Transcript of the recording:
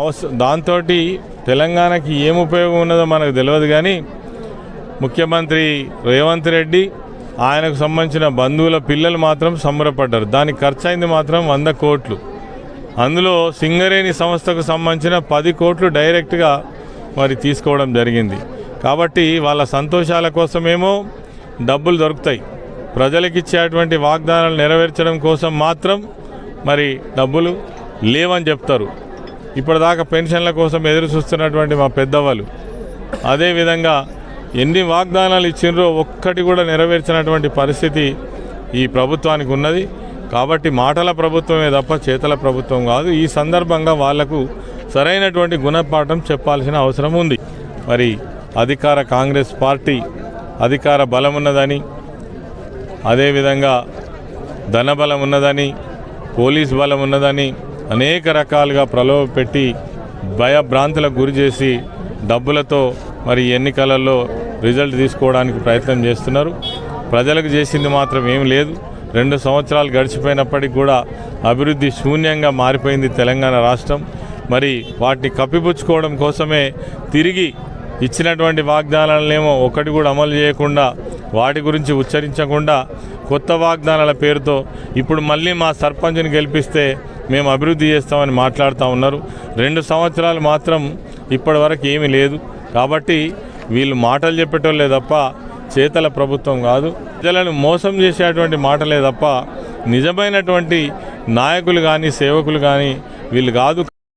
అవసరం దాంతో తెలంగాణకి ఏం ఉపయోగం ఉన్నదో మనకు తెలియదు కానీ ముఖ్యమంత్రి రేవంత్ రెడ్డి ఆయనకు సంబంధించిన బంధువుల పిల్లలు మాత్రం సంబరపడ్డారు. దానికి ఖర్చు అయింది మాత్రం వంద కోట్లు. అందులో సింగరేణి సంస్థకు సంబంధించిన పది కోట్లు డైరెక్ట్గా మరి తీసుకోవడం జరిగింది. కాబట్టి వాళ్ళ సంతోషాల కోసమేమో డబ్బులు దొరుకుతాయి. ప్రజలకు ఇచ్చేటువంటి వాగ్దానాలు నెరవేర్చడం కోసం మాత్రం మరి డబ్బులు లేవని చెప్తారు. ఇప్పటిదాకా పెన్షన్ల కోసం ఎదురు చూస్తున్నటువంటి మా పెద్దవాళ్ళు అదేవిధంగా ఎన్ని వాగ్దానాలు ఇచ్చిండ్రో ఒక్కటి కూడా నెరవేర్చినటువంటి పరిస్థితి ఈ ప్రభుత్వానికి ఉన్నది. కాబట్టి మాటల ప్రభుత్వమే తప్ప చేతల ప్రభుత్వం కాదు. ఈ సందర్భంగా వాళ్ళకు సరైనటువంటి గుణపాఠం చెప్పాల్సిన అవసరం ఉంది. మరి అధికార కాంగ్రెస్ పార్టీ అధికార బలం ఉన్నదని అదేవిధంగా ధనబలం ఉన్నదని పోలీస్ బలం ఉన్నదని అనేక రకాలుగా ప్రలోభ పెట్టి భయభ్రాంతులకు గురి చేసి డబ్బులతో మరి ఎన్నికలలో రిజల్ట్ తీసుకోవడానికి ప్రయత్నం చేస్తున్నారు. ప్రజలకు చేసింది మాత్రం ఏం లేదు. రెండు సంవత్సరాలు గడిచిపోయినప్పటికి కూడా అభివృద్ధి శూన్యంగా మారిపోయింది తెలంగాణ రాష్ట్రం. మరి వాటిని కప్పిపుచ్చుకోవడం కోసమే తిరిగి ఇచ్చినటువంటి వాగ్దానాలనేమో ఒకటి కూడా అమలు చేయకుండా వాటి గురించి ఉచ్చరించకుండా కొత్త వాగ్దానాల పేరుతో ఇప్పుడు మళ్ళీ మా సర్పంచ్ని గెలిపిస్తే మేము అభివృద్ధి చేస్తామని మాట్లాడుతూ ఉన్నారు. రెండు సంవత్సరాలు మాత్రం ఇప్పటివరకు ఏమీ లేదు. కాబట్టి వీళ్ళు మాటలు చెప్పేటోళ్ళే తప్ప చేతల ప్రభుత్వం కాదు. ప్రజలను మోసం చేసేటువంటి మాటలే తప్ప నిజమైనటువంటి నాయకులు కానీ సేవకులు కానీ వీళ్ళు కాదు.